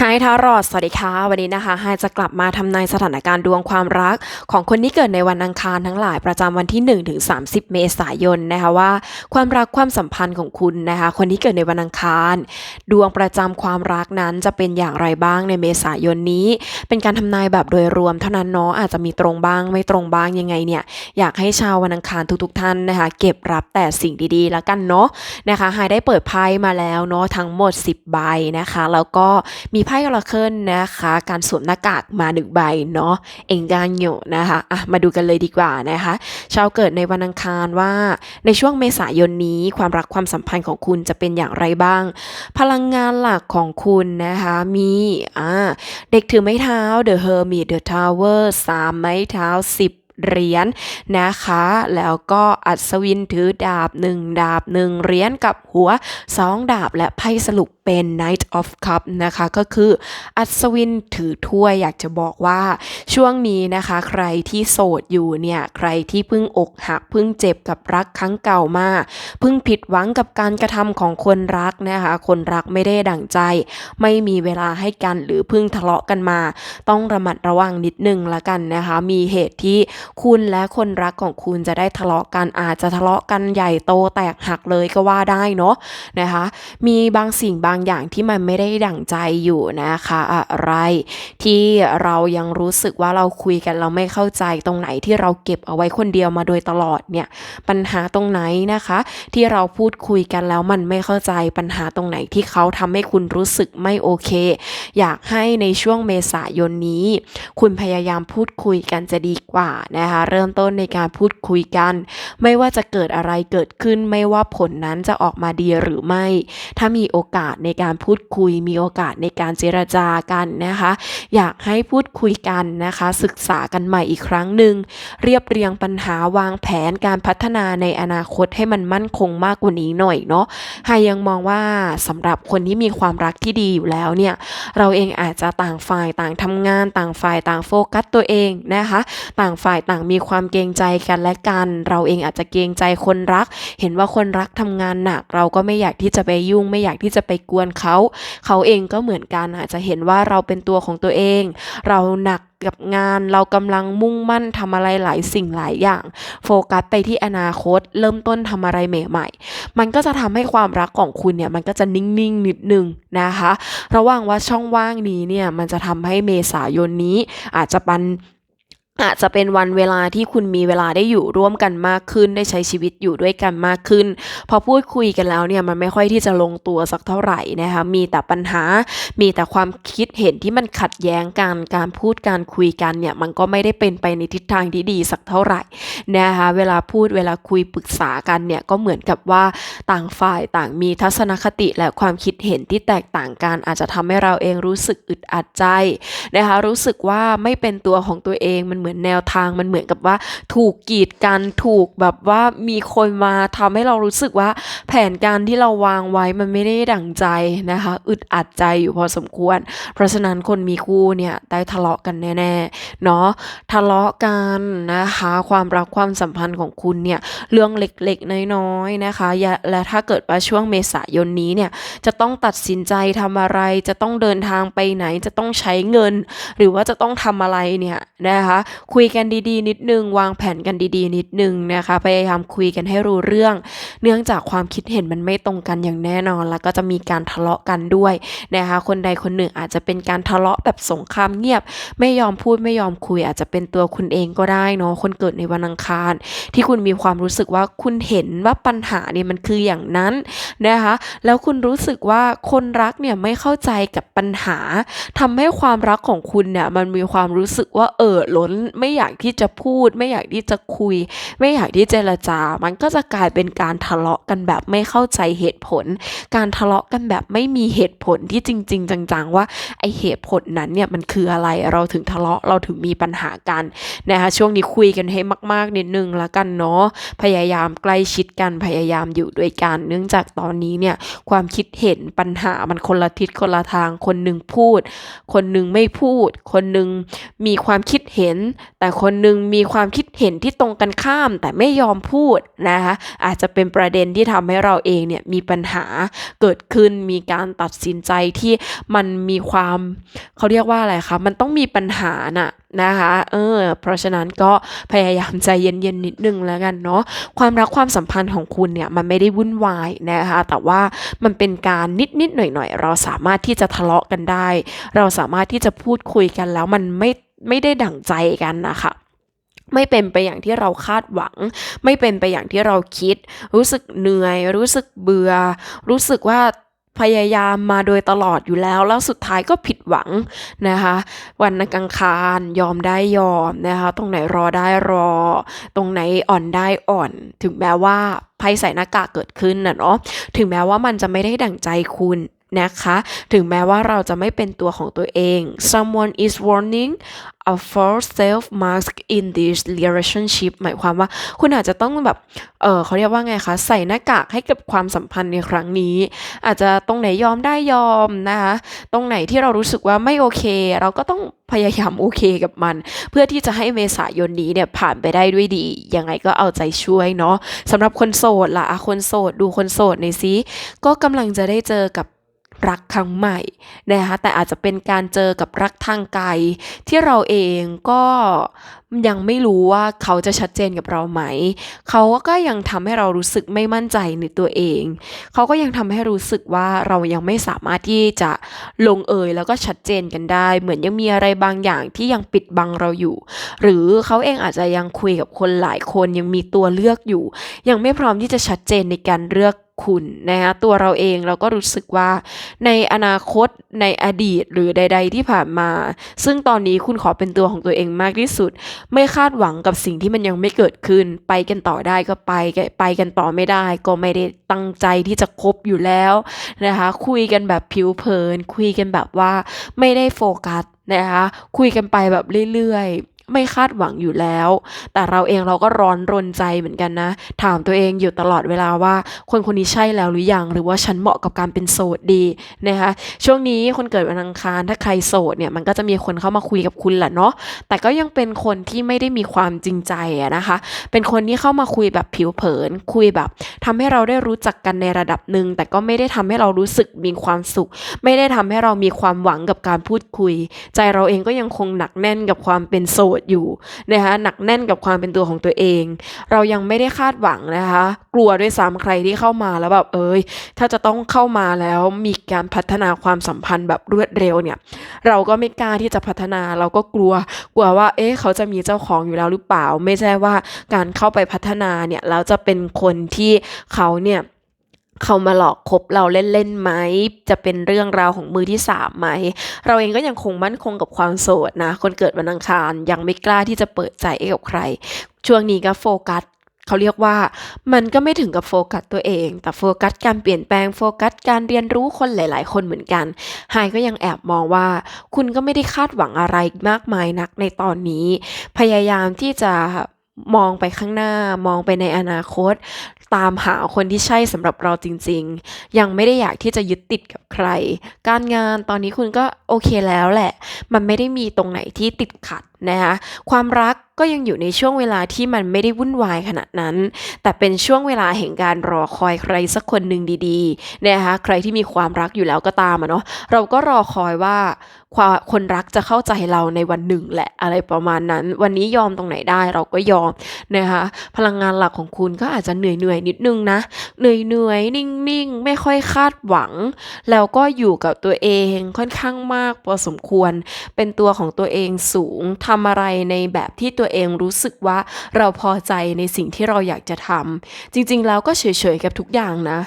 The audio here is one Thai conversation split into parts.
ไฮทารอดสวัสดีค่ะ วันนี้นะคะไฮจะกลับมาทำนายสถานการณ์ดวงความรัก ของคนที่เกิดในวันอังคารทั้งหลายประจำวันที่ 1 ถึง 30 เมษายนนะคะว่า ความรักความสัมพันธ์ของคุณนะคะ คนที่เกิดในวันอังคาร ดวงประจำความรักนั้นจะเป็นอย่างไรบ้างในเมษายนนี้ เป็นการทำนายแบบโดยรวมเท่านั้นเนาะอาจจะมีตรงบ้างไม่ตรงบ้างยังไงเนี่ยอยากให้ชาววันอังคารทุกๆท่านนะคะ เก็บรับแต่สิ่งดีๆ แล้วกันเนาะนะคะไฮได้เปิดไพ่มาแล้วเนาะทั้งหมด 10 ใบนะคะ แล้วก็มีไพ่อราเคิลนะคะ การสวมหน้ากากมาหนึ่งใบเนาะเองกางโยนะคะอะมาดูกันเลยดีกว่านะคะ ชาวเกิดในวันอังคารว่า ในช่วงเมษายนนี้ความรักความสัมพันธ์ของคุณจะเป็นอย่างไรบ้าง พลังงานหลักของคุณนะคะมีอ่าเด็กถือไม้เท้า The Hermit The Tower สามไม้เท้า10 เหรียญนะคะ แล้วก็อัศวินถือดาบ 1 ดาบ 1 เหรียญกับหัว 2 ดาบและไพ่สรุปเป็น Knight of Cup นะคะ ก็คืออัศวินถือถ้วยอยากจะบอกว่าช่วงนี้นะคะ ใครที่โสดอยู่เนี่ย ใครที่เพิ่งอกหักเพิ่งเจ็บกับรักครั้งเก่ามาเพิ่งผิดหวังกับการกระทำของคนรักนะคะ คนรักไม่ได้ดั่งใจ ไม่มีเวลาให้กันหรือเพิ่งทะเลาะกันมา ต้องระมัดระวังนิดนึงละกันนะคะ มีเหตุที่คุณและคนรักของคุณจะได้ทะเลาะกันอาจจะทะเลาะกันใหญ่โตแตกหักเลยก็ว่าได้เนาะนะคะ มีบางสิ่งบางอย่างที่มันไม่ได้ดั่งใจอยู่นะคะ อะไรที่เรายังรู้สึกว่าเราคุยกันเราไม่เข้าใจตรงไหนที่เราเก็บเอาไว้คนเดียวมาโดยตลอดเนี่ยปัญหาตรงไหนนะคะ ที่เราพูดคุยกันแล้วมันไม่เข้าใจปัญหาตรงไหนที่เขาทำให้คุณรู้สึกไม่โอเค อยากให้ในช่วงเมษายนนี้ คุณพยายามพูดคุยกันจะดีกว่านะคะเริ่มต้นในการพูดคุยกัน ไม่ว่าจะเกิดอะไรเกิดขึ้นไม่ว่าผลนั้นจะออกมาดีหรือไม่ ถ้ามีโอกาสในการพูดคุย มีโอกาสในการเจรจากันนะคะ อยากให้พูดคุยกันนะคะ ศึกษากันใหม่อีกครั้งหนึ่งเรียบเรียงปัญหาวางแผนการพัฒนาในอนาคตให้มันมั่นคงมากกว่านี้หน่อยเนาะไฮยังมองว่าสำหรับคนที่มีความรักที่ดีอยู่แล้วเนี่ยเราเองอาจจะต่างฝ่ายต่างทำงานต่างฝ่ายต่างโฟกัสตัวเองนะคะ ต่างฝ่ายต่างมีความเกรงใจกันและกัน เราเองอาจจะเกรงใจคนรัก เห็นว่าคนรักทำงานหนัก เราก็ไม่อยากที่จะไปยุ่ง ไม่อยากที่จะไปกวนเขา เขาเองก็เหมือนกันอาจจะเห็นว่าเราเป็นตัวของตัวเอง เราหนักกับงานเรากำลังมุ่งมั่นทำอะไรหลายสิ่งหลายอย่าง โฟกัสไปที่อนาคต เริ่มต้นทำอะไรใหม่ ๆ มันก็จะทำให้ความรักของคุณเนี่ยมันก็จะนิ่งๆนิดนึงนะคะ ระหว่างว่าช่องว่างนี้เนี่ยมันจะทำให้เมษายนนี้อาจจะปัน อาจจะเป็นวันเวลาที่คุณมีเวลาได้อยู่ร่วมกันมากขึ้น ได้ใช้ชีวิตอยู่ด้วยกันมากขึ้น พอพูดคุยกันแล้วเนี่ยมันไม่ค่อยที่จะลงตัวสักเท่าไหร่นะคะมีแต่ปัญหา มีแต่ความคิดเห็นที่มันขัดแย้งกันการพูดการคุยกันเนี่ยมันก็ไม่ได้เป็นไปในทิศทางที่ดีสักเท่าไหร่นะคะเวลาพูดเวลาคุยปรึกษากันเนี่ยก็เหมือนกับว่าต่างฝ่ายต่างมีทัศนคติและความคิดเห็นที่แตกต่างกัน อาจจะทำให้เราเองรู้สึกอึดอัดใจนะคะรู้สึกว่าไม่เป็นตัวของตัวเองมันเหมือนมือนแนวทางมันเหมือนกับว่า ถูกกีดกันถูกแบบว่ามีคนมาทำให้เรารู้สึกว่า แผนการที่เราวางไว้มันไม่ได้ดั่งใจนะคะ อึดอัดใจอยู่พอสมควร เพราะฉะนั้นคนมีคู่เนี่ยได้ทะเลาะกันแน่ๆเนาะทะเลาะกันนะคะ ความรักความสัมพันธ์ของคุณเนี่ยเรื่องเล็กๆน้อยๆนะคะและถ้าเกิดว่าช่วงเมษายนนี้เนี่ยจะต้องตัดสินใจทำอะไรจะต้องเดินทางไปไหนจะต้องใช้เงิน หรือว่าจะต้องทำอะไรเนี่ยนะคะคุยกันดีๆ นิดนึง วางแผนกันดีๆ นิดนึงนะคะ พยายามคุยกันให้รู้เรื่อง เนื่องจากความคิดเห็นมันไม่ตรงกันอย่างแน่นอน แล้วก็จะมีการทะเลาะกันด้วยนะคะ คนใดคนหนึ่งอาจจะเป็นการทะเลาะแบบสงครามเงียบ ไม่ยอมพูดไม่ยอมคุย อาจจะเป็นตัวคุณเองก็ได้เนาะคนเกิดในวันอังคาร ที่คุณมีความรู้สึกว่าคุณเห็นว่าปัญหาเนี่ยมันคืออย่างนั้นนะคะแล้วคุณรู้สึกว่าคนรักเนี่ยไม่เข้าใจกับปัญหาทำให้ความรักของคุณเนี่ยมันมีความรู้สึกว่าเออล้นไม่อยากที่จะพูด ไม่อยากที่จะคุย ไม่อยากที่เจรจา มันก็จะกลายเป็นการทะเลาะกันแบบไม่เข้าใจเหตุผล การทะเลาะกันแบบไม่มีเหตุผลที่จริง ๆ จังๆ ว่าไอเหตุผลนั้นเนี่ยมันคืออะไรเราถึงทะเลาะเราถึงมีปัญหากันนะคะช่วงนี้คุยกันให้มากๆนิดนึงล้วกันเนาะพยายามใกล้ชิดกันพยายามอยู่ด้วยกัน เนื่องจากตอนนี้เนี่ยความคิดเห็นปัญหามันคนละทิศคนละทางคนหนึ่งพูด คนหนึ่งไม่พูด คนหนึ่งมีความคิดเห็นแต่คนหนึ่งมีความคิดเห็นที่ตรงกันข้ามแต่ไม่ยอมพูดนะคะอาจจะเป็นประเด็นที่ทำให้เราเองเนี่ยมีปัญหาเกิดขึ้นมีการตัดสินใจที่มันมีความเขาเรียกว่าอะไรคะมันต้องมีปัญหาน่ะนะคะเออเพราะฉะนั้นก็พยายามใจเย็นๆนิดนึงแล้วกันเนาะความรักความสัมพันธ์ของคุณเนี่ยมันไม่ได้วุ่นวายนะคะแต่ว่ามันเป็นการนิดๆหน่อยๆ เราสามารถที่จะทะเลาะกันได้ เราสามารถที่จะพูดคุยกันแล้วมันไม่ ไม่ได้ดั่งใจกันนะคะไม่เป็นไปอย่างที่เราคาดหวัง ไม่เป็นไปอย่างที่เราคิด รู้สึกเหนื่อย รู้สึกเบื่อ รู้สึกว่าพยายามมาโดยตลอดอยู่แล้ว แล้วสุดท้ายก็ผิดหวังนะคะ วันนักกังคารยอมได้ยอมนะคะ ตรงไหนรอได้รอ ตรงไหนอ่อนได้อ่อน ถึงแม้ว่าภัยใส่หน้ากากเกิดขึ้นนะเนาะถึงแม้ว่ามันจะไม่ได้ดั่งใจคุณ นะคะ ถึงแม้ว่าเราจะไม่เป็นตัวของตัวเอง someone is warning a false self mask in this relationship หมายความว่าคุณอาจจะต้องแบบ เออเขาเรียกว่าไงคะ ใส่หน้ากากให้กับความสัมพันธ์ในครั้งนี้ อาจจะตรงไหนยอมได้ยอมนะคะ ตรงไหนที่เรารู้สึกว่าไม่โอเค เราก็ต้องพยายามโอเคกับมัน เพื่อที่จะให้เมษายนนี้เนี่ยผ่านไปได้ด้วยดี ยังไงก็เอาใจช่วยเนาะสำหรับคนโสดละอะคนโสดดูคนโสดในซิก็กำลังจะได้เจอกับ รักครั้งใหม่นะคะแต่อาจจะเป็นการเจอกับรักทางไกล ที่เราเองก็ยังไม่รู้ว่าเขาจะชัดเจนกับเราไหม เขาก็ยังทำให้เรารู้สึกไม่มั่นใจในตัวเอง เขาก็ยังทำให้รู้สึกว่าเรายังไม่สามารถที่จะลงเอยแล้วก็ชัดเจนกันได้ เหมือนยังมีอะไรบางอย่างที่ยังปิดบังเราอยู่ หรือเขาเองอาจจะยังคุยกับคนหลายคนยังมีตัวเลือกอยู่ ยังไม่พร้อมที่จะชัดเจนในการเลือก คุณนะคะตัวเราเองเราก็รู้สึกว่าในอนาคตในอดีตหรือใด ๆ ที่ผ่านมา ซึ่งตอนนี้คุณขอเป็นตัวของตัวเองมากที่สุด ไม่คาดหวังกับสิ่งที่มันยังไม่เกิดขึ้น ไปกันต่อได้ก็ไปไปกันต่อไม่ได้ ก็ไม่ได้ตั้งใจที่จะคบอยู่แล้วนะคะคุยกันแบบผิวเผิน คุยกันแบบว่าไม่ได้โฟกัสนะคะคุยกันไปแบบเรื่อยๆ ไม่คาดหวังอยู่แล้ว แต่เราเองเราก็ร้อนรนใจเหมือนกันนะ ถามตัวเองอยู่ตลอดเวลาว่า คนคนนี้ใช่แล้วหรือยัง หรือว่าฉันเหมาะกับการเป็นโสดดีนะคะช่วงนี้คนเกิดวันอังคารถ้าใครโสดเนี่ยมันก็จะมีคนเข้ามาคุยกับคุณแหละเนาะแต่ก็ยังเป็นคนที่ไม่ได้มีความจริงใจนะคะ เป็นคนที่เข้ามาคุยแบบผิวเผิน คุยแบบทำให้เราได้รู้จักกันในระดับหนึ่งแต่ก็ไม่ได้ทำให้เรารู้สึกมีความสุข ไม่ได้ทำให้เรามีความหวังกับการพูดคุย ใจเราเองก็ยังคงหนักแน่นกับความเป็นโสดอยู่นะคะหนักแน่นกับความเป็นตัวของตัวเอง เรายังไม่ได้คาดหวังนะคะ กลัวด้วยซ้ำใครที่เข้ามาแล้วแบบเอ้ยถ้าจะต้องเข้ามาแล้วมีการพัฒนาความสัมพันธ์แบบรวดเร็วเนี่ย เราก็ไม่กล้าที่จะพัฒนาเราก็กลัวกลัวว่า เอ๊ะเขาจะมีเจ้าของอยู่แล้วหรือเปล่า ไม่ใช่ว่าการเข้าไปพัฒนาเนี่ยแล้วจะเป็นคนที่เขาเนี่ย เขามาหลอกคบเราเล่นๆไหม จะเป็นเรื่องราวของมือที่สามไหม เราเองก็ยังคงมั่นคงกับความโสดนะ คนเกิดวันอังคารยังไม่กล้าที่จะเปิดใจให้กับใคร ช่วงนี้ก็โฟกัสเขาเรียกว่ามันก็ไม่ถึงกับโฟกัสตัวเอง แต่โฟกัสการเปลี่ยนแปลงโฟกัสการเรียนรู้คนหลาย ๆ คนเหมือนกันไฮก็ยังแอบมองว่า คุณก็ไม่ได้คาดหวังอะไรมากมายนักในตอนนี้ พยายามที่จะมองไปข้างหน้ามองไปในอนาคต ตามหาคนที่ใช่สำหรับเราจริง ๆ ยังไม่ได้อยากที่จะยึดติดกับใคร การงานตอนนี้คุณก็โอเคแล้วแหละ มันไม่ได้มีตรงไหนที่ติดขัดนะคะความรักก็ยังอยู่ในช่วงเวลาที่มันไม่ได้วุ่นวายขนาดนั้น แต่เป็นช่วงเวลาแห่งการรอคอยใครสักคนหนึ่งดีๆนะคะใครที่มีความรักอยู่แล้วก็ตามอะเนาะเราก็รอคอยว่าคนรักจะเข้าใจเราในวันหนึ่งแหละอะไรประมาณนั้น วันนี้ยอมตรงไหนได้เราก็ยอมนะคะพลังงานหลักของคุณก็อาจจะเหนื่อยเหนื่อยนิดนึงนะเหนื่อยเหนื่อยนิ่งนิ่งไม่ค่อยคาดหวัง แล้วก็อยู่กับตัวเองค่อนข้างมากพอสมควรเป็นตัวของตัวเองสูงททำอะไรในแบบที่ตัวเองรู้สึกว่าเราพอใจในสิ่งที่เราอยากจะทำจริงๆ แล้วก็เฉยๆกับทุกอย่างนะ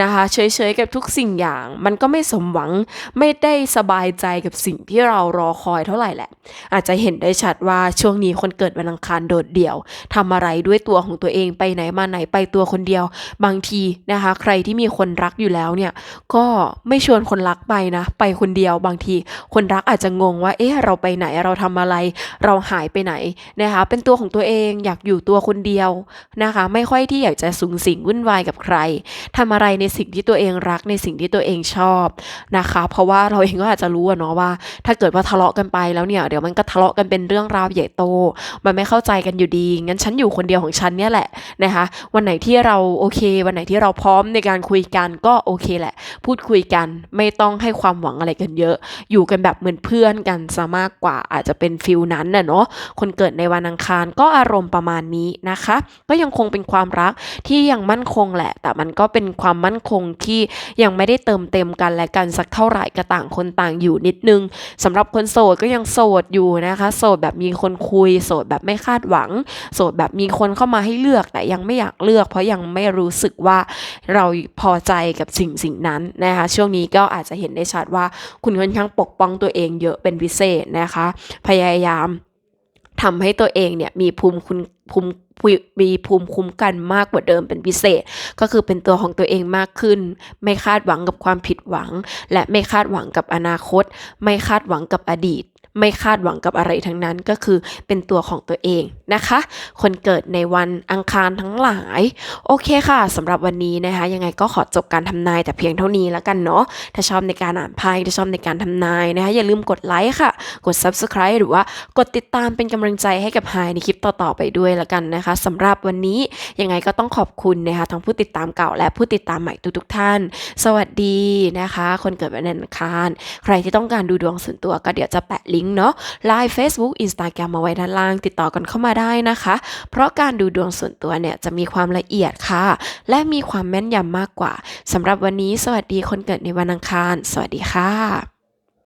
นะคะเฉยๆกับทุกสิ่งอย่าง มันก็ไม่สมหวังไม่ได้สบายใจกับสิ่งที่เรารอคอยเท่าไหร่แหละ อาจจะเห็นได้ชัดว่าช่วงนี้คนเกิดวันอังคารโดดเดี่ยวทำอะไรด้วยตัวของตัวเองไปไหนมาไหนไปตัวคนเดียว บางทีนะคะ ใครที่มีคนรักอยู่แล้วเนี่ยก็ไม่ชวนคนรักไปนะ ไปคนเดียวบางทีคนรักอาจจะงงว่า เอ๊ะเราไปไหนเราทำอะไรเราหายไปไหนนะคะ เป็นตัวของตัวเองอยากอยู่ตัวคนเดียวนะคะ ไม่ค่อยที่อยากจะสูงสิงวุ่นวายกับใครทำอะไรในสิ่งที่ตัวเองรักในสิ่งที่ตัวเองชอบนะคะ เพราะว่าเราเองก็อาจจะรู้เนาะว่า ถ้าเกิดว่าทะเลาะกันไปแล้วเนี่ยเดี๋ยวมันก็ทะเลาะกันเป็นเรื่องราวใหญ่โต มันไม่เข้าใจกันอยู่ดีงั้นฉันอยู่คนเดียวของฉันเนี่ยแหละนะคะวันไหนที่เราโอเค วันไหนที่เราพร้อมในการคุยกันก็โอเคแหละ พูดคุยกันไม่ต้องให้ความหวังอะไรกันเยอะ อยู่กันแบบเหมือนเพื่อนกันซะมากกว่าอาจจะเป็นฟิลนั้นน่ะเนาะคนเกิดในวันอังคารก็อารมณ์ประมาณนี้นะคะ ก็ยังคงเป็นความรักที่ยังมั่นคงแหละ แต่มันก็เป็นความมั่นคงที่ยังไม่ได้เติมเต็มกันและกันสักเท่าไหร่ก็ต่างคนต่างอยู่นิดนึงสำหรับคนโสดก็ยังโสดอยู่นะคะ โสดแบบมีคนคุย โสดแบบไม่คาดหวัง โสดแบบมีคนเข้ามาให้เลือก แต่ยังไม่อยากเลือก เพราะยังไม่รู้สึกว่าเราพอใจกับสิ่งสิ่งนั้นนะคะ ช่วงนี้ก็อาจจะเห็นได้ชัดว่าคุณค่อนข้างปกป้องตัวเองเยอะเป็นพิเศษนะคะ พยายามทำให้ตัวเองเนี่ยมีภูมิคุณภูมิมีภูมิคุ้มกันมากกว่าเดิมเป็นพิเศษ ก็คือเป็นตัวของตัวเองมากขึ้น ไม่คาดหวังกับความผิดหวัง และไม่คาดหวังกับอนาคต ไม่คาดหวังกับอดีต ไม่คาดหวังกับอะไรทั้งนั้นก็คือเป็นตัวของตัวเองนะคะ คนเกิดในวันอังคารทั้งหลาย โอเคค่ะสำหรับวันนี้นะคะ ยังไงก็ขอจบการทำนายแต่เพียงเท่านี้แล้วกันเนาะถ้าชอบในการอ่านไพ่ถ้าชอบในการทำนายนะคะอย่าลืมกดไลค์ค่ะ กด subscribe หรือว่ากดติดตามเป็นกำลังใจให้กับไฮในคลิปต่อๆไปด้วยแล้วกันนะคะสำหรับวันนี้ยังไงก็ต้องขอบคุณนะคะทั้งผู้ติดตามเก่าและผู้ติดตามใหม่ทุกๆท่าน สวัสดีนะคะ คนเกิดวันอังคาร ใครที่ต้องการดูดวงส่วนตัวก็เดี๋ยวจะแปะลิงก์เนาะไลน์ Facebook Instagram มาไว้ด้านล่าง ติดต่อกันเข้ามาได้นะคะ เพราะการดูดวงส่วนตัวเนี่ยจะมีความละเอียดค่ะ และมีความแม่นยำมากกว่าสำหรับวันนี้สวัสดีคนเกิดในวันอังคาร สวัสดีค่ะ